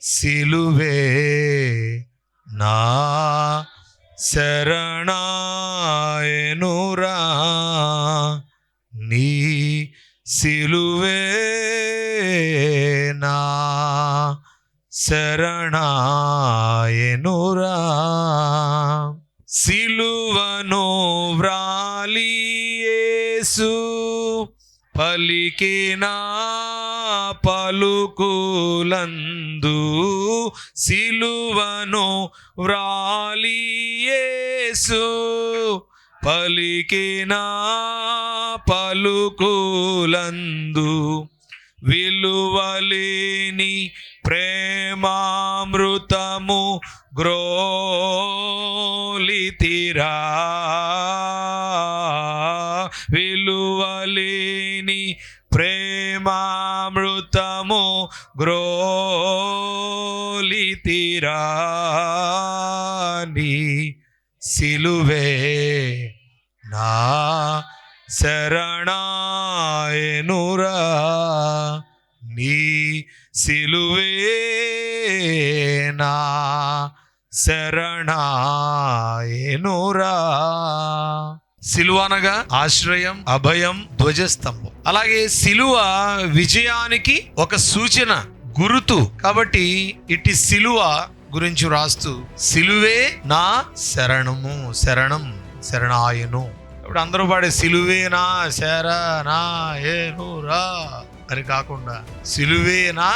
సిలువే నా శరణాయనురా. నీ సిలువే నా శరణాయనురా. సిలువను వ్రాలియేసు పలికినా పలుకులందు సిలువను వ్రాలియేసు పలికిన పలుకులందు విలువలేని ప్రేమామృతము గ్రోలితిరా ప్రేమామృతము గ్రోలితిరాని సిలువే నా శరణాయనురా. నీ సిలువే నా శరణాయనురా. సిలువ అనగా ఆశ్రయం అభయం ధ్వజస్తంభం. అలాగే సిలువ విజయానికి ఒక సూచన గురుతు. కాబట్టి ఇటు సిలువ గురించి రాస్తూ సిలువే నా శరణము శరణం శరణాయను. ఇప్పుడు అందరూ పాడే సిలువే నా శరణా ఏను రా అని కాకుండా సిలువే నా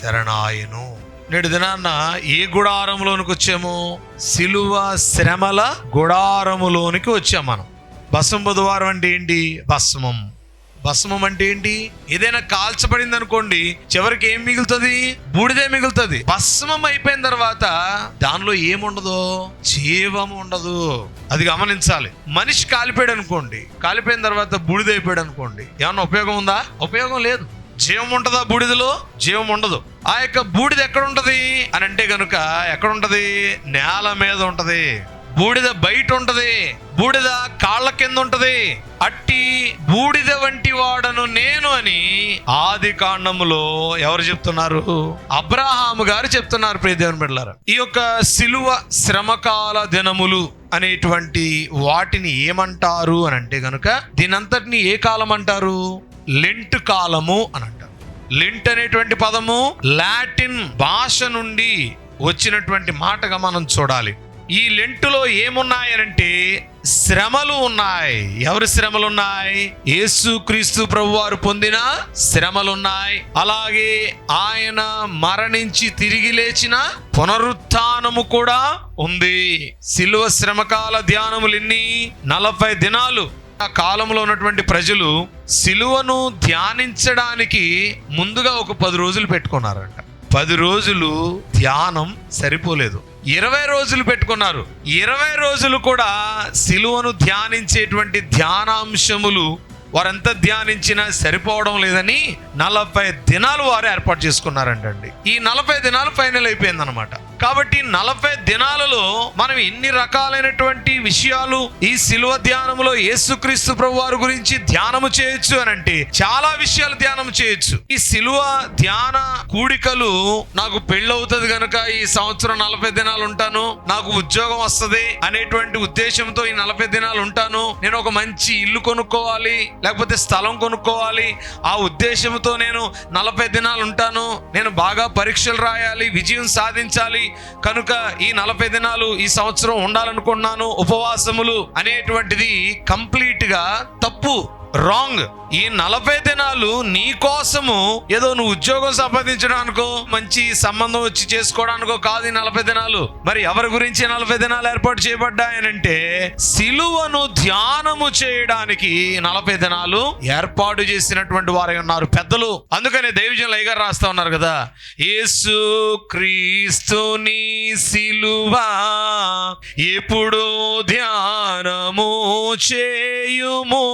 శరణాయను. నేడు దినాన్న ఏ గుడారంలోనికి వచ్చాము? సిలువ శ్రమల గుడారములోనికి వచ్చాం మనం. భస్మం బుధవారం అంటే ఏంటి? భస్మం భస్మం అంటే ఏంటి? ఏదైనా కాల్చబడింది అనుకోండి చివరికి ఏం మిగులుతుంది? బూడిదే మిగులుతుంది. భస్మం అయిపోయిన తర్వాత దానిలో ఏముండదు? జీవం ఉండదు. అది గమనించాలి. మనిషి కాలిపోయాడు అనుకోండి కాలిపోయిన తర్వాత బూడిద అయిపోయాడు అనుకోండి ఏమన్నా ఉపయోగం ఉందా? ఉపయోగం లేదు. జీవం ఉంటుందా బూడిదలో? జీవం ఉండదు. ఆ యొక్క బూడిద ఎక్కడ ఉంటది? అని అంటే కనుక ఎక్కడ ఉంటది? నేల మీద ఉంటది. బూడిద బయట ఉంటది. బూడిద కాళ్ళ కింద ఉంటది. అట్టి బూడిద వంటి వాడను నేను అని ఆది కాండములో ఎవరు చెప్తున్నారు? అబ్రహాము గారు చెప్తున్నారు ప్రియదేవన్ బిడ్డలారా. ఈ యొక్క సిలువ శ్రమకాల దినములు అనేటువంటి వాటిని ఏమంటారు అని అంటే కనుక దీనంతటిని ఏ కాలం అంటారు? లెంట్ కాలము అని అంటారు. లెంట్ అనేటువంటి పదము లాటిన్ భాష నుండి వచ్చినటువంటి మాటగా మనం చూడాలి. ఈ లెంటులో ఏమున్నాయనంటే శ్రమలు ఉన్నాయి. ఎవరి శ్రమలు ఉన్నాయి యేసు క్రీస్తు ప్రభు వారు పొందిన శ్రమలున్నాయి. అలాగే ఆయన మరణించి తిరిగి లేచిన పునరుత్నము కూడా ఉంది. సిలువ శ్రమకాల ధ్యానములు ఎన్ని నలభై దినాలు ఆ కాలంలో ఉన్నటువంటి ప్రజలు సిలువను ధ్యానించడానికి ముందుగా ఒక పది రోజులు పెట్టుకున్నారంట. పది రోజులు ధ్యానం సరిపోలేదు. ఇరవై రోజులు పెట్టుకున్నారు. ఇరవై రోజులు కూడా సిలువను ధ్యానించేటువంటి ధ్యానాంశములు వారెంత ధ్యానించినా సరిపోవడం లేదని నలభై దినాలు వారు ఏర్పాటు చేసుకున్నారంటండి. ఈ నలభై దినాలు ఫైనల్ అయిపోయిందనమాట కాబట్టి నలభై దినాలలో మనం ఎన్ని రకాలైనటువంటి విషయాలు ఈ శిలువ ధ్యానంలో యేసుక్రీస్తు ప్రభు వారి గురించి ధ్యానము చేయొచ్చు అని అంటే చాలా విషయాలు ధ్యానం చేయొచ్చు. ఈ శిలువ ధ్యాన కూడికలు నాకు పెళ్ళవుతుంది కనుక ఈ సంవత్సరం నలభై దినాలు ఉంటాను నాకు ఉద్యోగం వస్తుంది అనేటువంటి ఉద్దేశంతో ఈ నలభై దినాలు ఉంటాను. నేను ఒక మంచి ఇల్లు కొనుక్కోవాలి లేకపోతే స్థలం కొనుక్కోవాలి. ఆ ఉద్దేశంతో నేను నలభై దినాలు ఉంటాను. నేను బాగా పరీక్షలు రాయాలి విజయం సాధించాలి కనుక ఈ నలభై దినాలు ఈ సంవత్సరం ఉండాలనుకున్నాను ఉపవాసములు అనేటువంటిది కంప్లీట్గా తప్పు. రాంగ్ ఈ నలభై దినాలు నీ కోసము ఏదో నువ్వు ఉద్యోగం సంపాదించడానికో మంచి సంబంధం వచ్చి చేసుకోవడానికో కాదు ఈ నలభై దినాలు. మరి ఎవరి గురించి నలభై దినాలు ఏర్పాటు చేయబడ్డాయనంటే సిలువను ధ్యానము చేయడానికి నలభై దినాలు ఏర్పాటు చేసినటువంటి వారై ఉన్నారు పెద్దలు. అందుకనే దైవజనులు లైగర్ రాస్తా ఉన్నారు కదా యేసు క్రీస్తుని సిలువ ఎప్పుడు ధ్యానము చేయుము.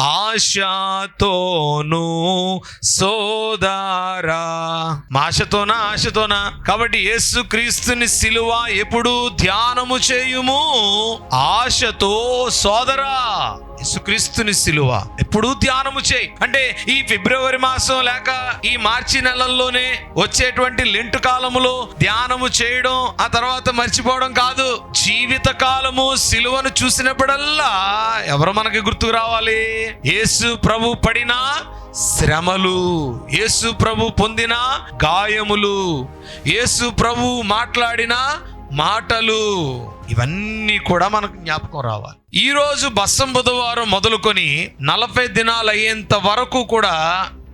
ఆశతోను సోదారా. మా ఆశతోనా ఆశతోనా? కాబట్టి యేసు క్రీస్తుని సిలువ ఎప్పుడు ధ్యానము చేయుము. ఆశతో సోదరా. యేసుక్రీస్తుని సిలువ. ఎప్పుడూ ధ్యానము చేయి. అంటే ఈ ఫిబ్రవరి మాసం లేక ఈ మార్చి నెలల్లోనే వచ్చేటువంటి లెంటు కాలములో ధ్యానము చేయడం ఆ తర్వాత మర్చిపోవడం కాదు. జీవిత కాలము సిలువను చూసినప్పుడల్లా ఎవరు మనకి గుర్తుకు రావాలి? యేసు ప్రభు పడిన శ్రమలు యేసు ప్రభు పొందిన గాయములు యేసు ప్రభు మాట్లాడిన మాటలు. ఇవన్నీ కూడా మనకు జ్ఞాపకం రావాలి. ఈరోజు బస్సం బుధవారం మొదలుకొని నలభై దినాలు అయ్యేంత వరకు కూడా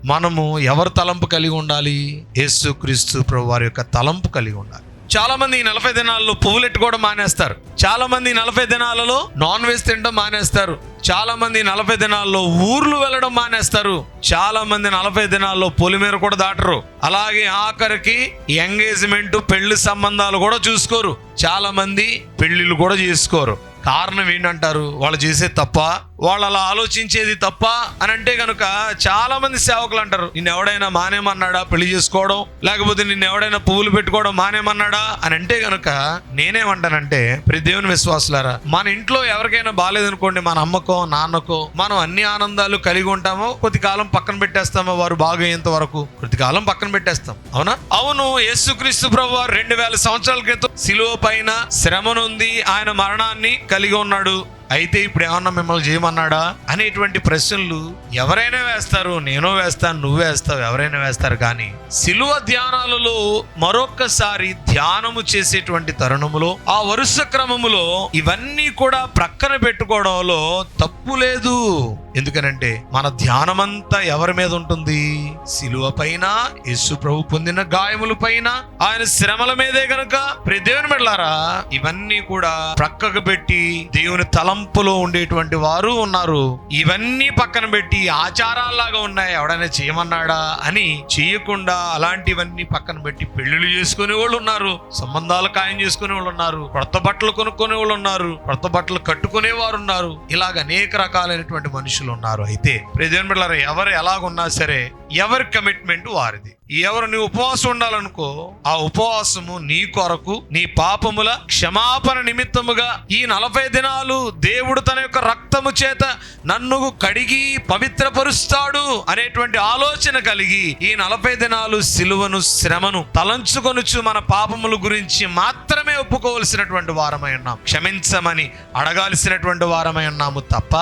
మనము ఎవరు తలంపు కలిగి ఉండాలి? యేసు క్రీస్తు ప్రభు వారి యొక్క తలంపు కలిగి ఉండాలి. చాలా మంది ఈ నలభై దినాల్లో పువ్వులెట్టుకోవడం మానేస్తారు. చాలా మంది నలభై దినాలలో నాన్ వెజ్ తినడం మానేస్తారు. చాలామంది నలభై దినాల్లో ఊర్లు వెళ్ళడం మానేస్తారు. చాలా మంది నలభై దినాల్లో పొలిమేర కూడా దాటరు. అలాగే ఆఖరికి ఎంగేజ్మెంట్ పెళ్ళి సంబంధాలు కూడా చూసుకోరు. చాలా మంది పెళ్ళిళ్ళు కూడా చేసుకోరు. కారణం ఏంటంటారు? వాళ్ళు చేసే తప్ప? వాళ్ళు అలా ఆలోచించేది తప్ప అని అంటే కనుక చాలా మంది సేవకులు అంటారు నిన్ను ఎవడైనా మానేమన్నాడా పెళ్ళి చేసుకోవడం? లేకపోతే నిన్ను ఎవడైనా పువ్వులు పెట్టుకోవడం మానేమన్నాడా? అని అంటే కనుక నేనేమంటానంటే ప్రతి దేవుని విశ్వాసులారా మన ఇంట్లో ఎవరికైనా బాగాలేదనుకోండి మన అమ్మకో నాన్నకో మనం అన్ని ఆనందాలు కలిగి ఉంటామో కొద్ది కాలం పక్కన పెట్టేస్తామో వారు బాగయ్యేంత వరకు కొద్ది కాలం పక్కన పెట్టేస్తాం. అవునా? అవును యేసుక్రీస్తు ప్రభు రెండు వేల సంవత్సరాల క్రితం సిలువ పైన శ్రమనుంది ఆయన మరణాన్ని కలిగి ఉన్నాడు. అయితే ఇప్పుడు ఏమన్నా మిమ్మల్ని చేయమన్నాడా? అనేటువంటి ప్రశ్నలు ఎవరైనా వేస్తారు నేను వేస్తాను నువ్వు వేస్తావు ఎవరైనా వేస్తారు. కానీ సిలువ ధ్యానాలలో మరొక్కసారి ధ్యానము చేసేటువంటి తరుణములో ఆ వరుస క్రమములో ఇవన్నీ కూడా ప్రక్కన పెట్టుకోవడంలో తప్పు లేదు. ఎందుకనంటే మన ధ్యానమంతా ఎవరి మీద ఉంటుంది? సిలువ పైన యేసు ప్రభు పొందిన గాయముల పైన ఆయన శ్రమల మీదే కనుక ప్రియ దేవుని మెడలారా ఇవన్నీ కూడా ప్రక్కకు పెట్టి దేవుని తలంపులో ఉండేటువంటి వారు ఉన్నారు. ఇవన్నీ పక్కన పెట్టి ఆచారాల్లాగా ఉన్నాయి. ఎవడైనా చేయమన్నాడా అని చేయకుండా అలాంటివన్నీ పక్కన పెట్టి పెళ్ళిళ్ళు చేసుకునే వాళ్ళు ఉన్నారు. సంబంధాలు ఖాయం చేసుకునే వాళ్ళు ఉన్నారు. కొత్త బట్టలు కొనుక్కునే వాళ్ళు ఉన్నారు. కొత్త బట్టలు కట్టుకునే వారు ఉన్నారు. ఇలాగ అనేక రకాలైనటువంటి మనుషులు ఉన్నారు అయితే. ప్రజెంట్ ఎవరు ఎలాగున్నా సరే ఎవరి కమిట్మెంట్ వారిది. ఎవరు నీ ఉపవాసం ఉండాలనుకో ఆ ఉపవాసము నీ కొరకు నీ పాపముల క్షమాపణ నిమిత్తముగా ఈ నలభై దినాలు దేవుడు తన యొక్క రక్తము చేత నన్ను కడిగి పవిత్రపరుస్తాడు అనేటువంటి ఆలోచన కలిగి ఈ నలభై దినాలు సిలువను శ్రమను తలంచుకొనుచు మన పాపముల గురించి మాత్రమే ఒప్పుకోవలసినటువంటి వారమై ఉన్నాం. క్షమించమని అడగాల్సినటువంటి వారమై ఉన్నాము తప్ప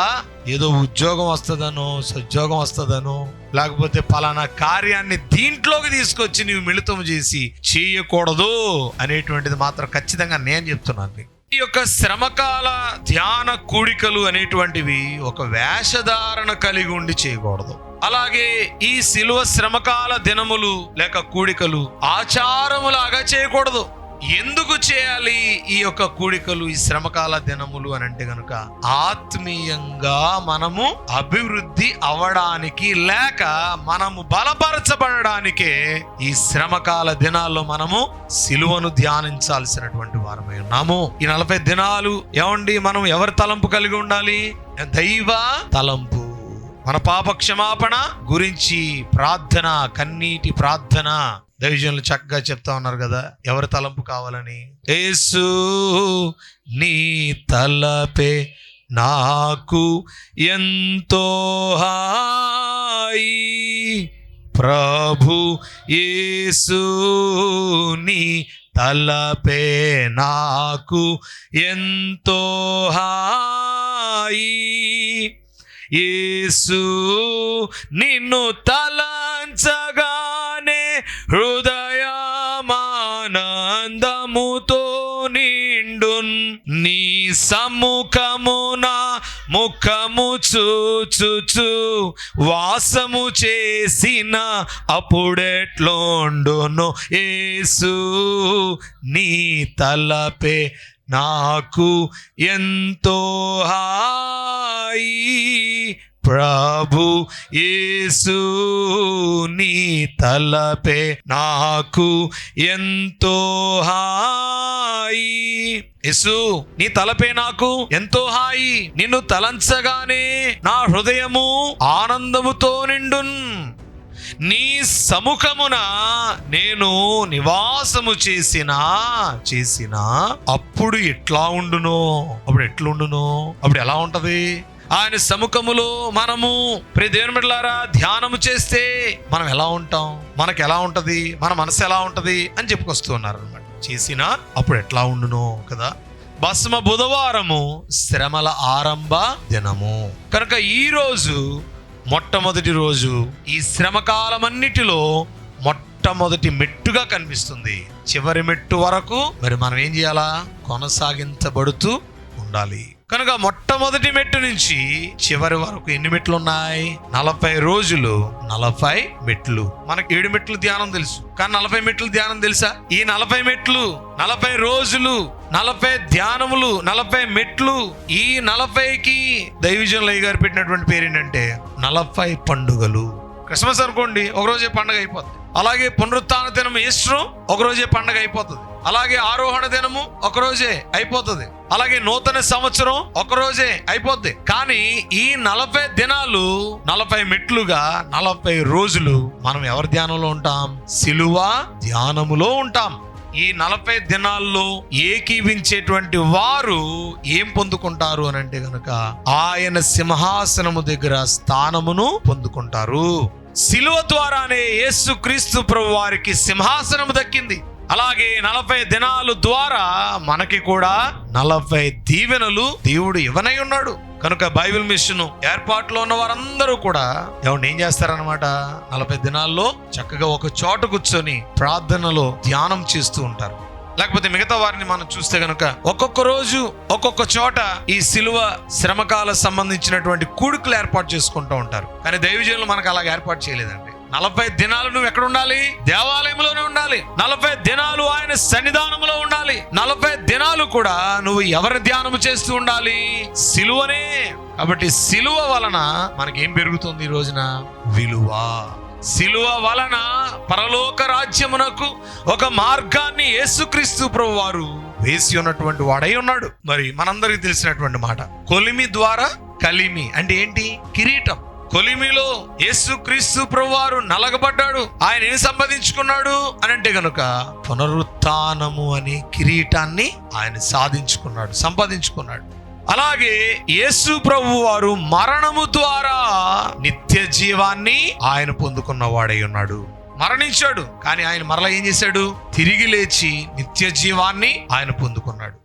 ఏదో ఉద్యోగం వస్తుందనో సద్యోగం వస్తుందనో లేకపోతే పలానా కార్యాన్ని దీంట్లోకి తీసుకొచ్చి నీవు మిళితం చేసి చేయకూడదు అనేటువంటిది మాత్రం ఖచ్చితంగా నేను చెప్తున్నాను. ఈ యొక్క శ్రమకాల ధ్యాన కూడికలు అనేటువంటివి ఒక వేషధారణ కలిగి ఉండి చేయకూడదు. అలాగే ఈ శిలువ శ్రమకాల దినములు లేక కూడికలు ఆచారములాగా చేయకూడదు. ఎందుకు చేయాలి ఈ యొక్క కూడికలు ఈ శ్రమకాల దినములు అని అంటే కనుక ఆత్మీయంగా మనము అభివృద్ధి అవడానికి లేక మనము బలపరచబడడానికే ఈ శ్రమకాల దినాల్లో మనము సిలువను ధ్యానించాల్సినటువంటి వారమై ఉన్నాము. ఈ నలభై దినాలు ఏమండి? మనం ఎవరి తలంపు కలిగి ఉండాలి? దైవ తలంపు. మన పాప క్షమాపణ గురించి ప్రార్థన కన్నీటి ప్రార్థన. దైవజనులు చక్కగా చెప్తా ఉన్నారు కదా ఎవరి తలంపు కావాలని? యేసు నీ తలపే నాకు ఎంతో హాయి. ప్రభు యేసు నీ తలపే నాకు ఎంతో హాయి. యేసు నిన్ను తలంచగా హృదయమానందముతో నిండున్ నీ సముఖమున ముఖము చూచుచు వాసము చేసిన అప్పుడెట్లోండును ఏసు నీ తలపే నాకు ఎంతో హాయి. ప్రభు యేసు నీ తలపే నాకు ఎంతో హాయి. యేసు నీ తలపే నాకు ఎంతో హాయి. నిన్ను తలంచగానే నా హృదయము ఆనందముతో నిండున్. నీ సముఖమున నేను నివాసము చేసిన చేసిన అప్పుడు ఎట్లా ఉండునో? అప్పుడు ఎట్లుండునో? అప్పుడు ఎలా ఉంటది? ఆయన సముఖములో మనము ప్రియ దేవుని బిడ్డలారా ధ్యానము చేస్తే మనం ఎలా ఉంటాం? మనకు ఎలా ఉంటుంది? మన మనసు ఎలా ఉంటుంది? అని చెప్పుకొస్తూ ఉన్నారు అనమాట చేసినా అప్పుడు ఎట్లా ఉండును కదా? భస్మ బుధవారము శ్రమల ఆరంభ దినము. కనుక ఈరోజు మొట్టమొదటి రోజు ఈ శ్రమ కాలమన్నిటిలో మొట్టమొదటి మెట్టుగా కనిపిస్తుంది. చివరి మెట్టు వరకు మరి మనం ఏం చేయాలా? కొనసాగించబడుతూ ఉండాలి. కనుక మొట్టమొదటి మెట్టు నుంచి చివరి వరకు ఎన్ని మెట్లు ఉన్నాయి? నలభై రోజులు నలభై మెట్లు. మనకి ఏడు మెట్లు ధ్యానం తెలుసు. కానీ నలభై మెట్లు ధ్యానం తెలుసా? ఈ నలభై మెట్లు నలభై రోజులు నలభై ధ్యానములు నలభై మెట్లు ఈ నలభైకి దైవజనులయ్య గారు పెట్టినటువంటి పేరు ఏంటంటే నలభై పండుగలు. క్రిస్మస్ అనుకోండి ఒక రోజే పండుగ అయిపోతుంది అలాగే పునరుత్న దినం ఈస్టర్ ఒక రోజే పండుగ అయిపోతుంది. అలాగే ఆరోహణ దినము ఒక రోజే అయిపోతుంది. అలాగే నూతన సంవత్సరం ఒక రోజే అయిపోద్ది. కానీ ఈ నలభై దినాలు నలభై మెట్లుగా నలభై రోజులు మనం ఎవరి ధ్యానంలో ఉంటాం? సిలువ ధ్యానములో ఉంటాం. ఈ నలభై దినాల్లో ఏకీవించేటువంటి వారు ఏం పొందుకుంటారు అని అంటే గనక ఆయన సింహాసనము దగ్గర స్థానమును పొందుకుంటారు. శిలువ ద్వారానే యేసుక్రీస్తు ప్రభు వారికి సింహాసనము దక్కింది. అలాగే నలభై దినాలు ద్వారా మనకి కూడా నలభై దీవెనలు దేవుడు ఇవ్వనై ఉన్నాడు. కనుక బైబిల్ మిషన్ ఏర్పాటులో ఉన్న వారందరూ కూడా ఎవరిని ఏం చేస్తారనమాట నలభై దినాల్లో చక్కగా ఒక చోట కూర్చొని ప్రార్థనలో ధ్యానం చేస్తూ ఉంటారు. లేకపోతే మిగతా వారిని మనం చూస్తే గనుక ఒక్కొక్క రోజు ఒక్కొక్క చోట ఈ సిలువ శ్రమకాల సంబంధించినటువంటి కూడుకులు ఏర్పాటు చేసుకుంటూ ఉంటారు. కానీ దైవజనులు మనకు అలాగ ఏర్పాటు చేయలేదండి. నలభై దినాలు నువ్వు ఎక్కడ ఉండాలి? దేవాలయంలోనే ఉండాలి. నలభై దినాలు ఆయన సన్నిధానంలో ఉండాలి. నలభై దినాలు కూడా నువ్వు ఎవరి ధ్యానం చేస్తూ ఉండాలి? సిలువనే. కాబట్టి సిలువ వలన మనకేం పెరుగుతుంది ఈ రోజున? విలువ. సిలువ వలన పరలోక రాజ్యమునకు ఒక మార్గాన్ని యేసుక్రీస్తు ప్రభు వారు వేసి ఉన్నటువంటి వాడై ఉన్నాడు. మరి మనందరికీ తెలిసినటువంటి మాట. కొలిమి ద్వారా కలిమి అంటే ఏంటి? కిరీటం. కొలిమిలో యేసుక్రీస్తు ప్రభు వారు నలగబడ్డాడు. ఆయన ఏం సంపాదించుకున్నాడు? అని అంటే గనుక పునరుత్నము అనే కిరీటాన్ని ఆయన సాధించుకున్నాడు సంపాదించుకున్నాడు. అలాగే యేసు ప్రభు వారు మరణము ద్వారా నిత్య జీవాన్ని ఆయన పొందుకున్న వాడై ఉన్నాడు. మరణించాడు కానీ ఆయన మరలా ఏం చేశాడు? తిరిగి లేచి నిత్య జీవాన్ని ఆయన పొందుకున్నాడు.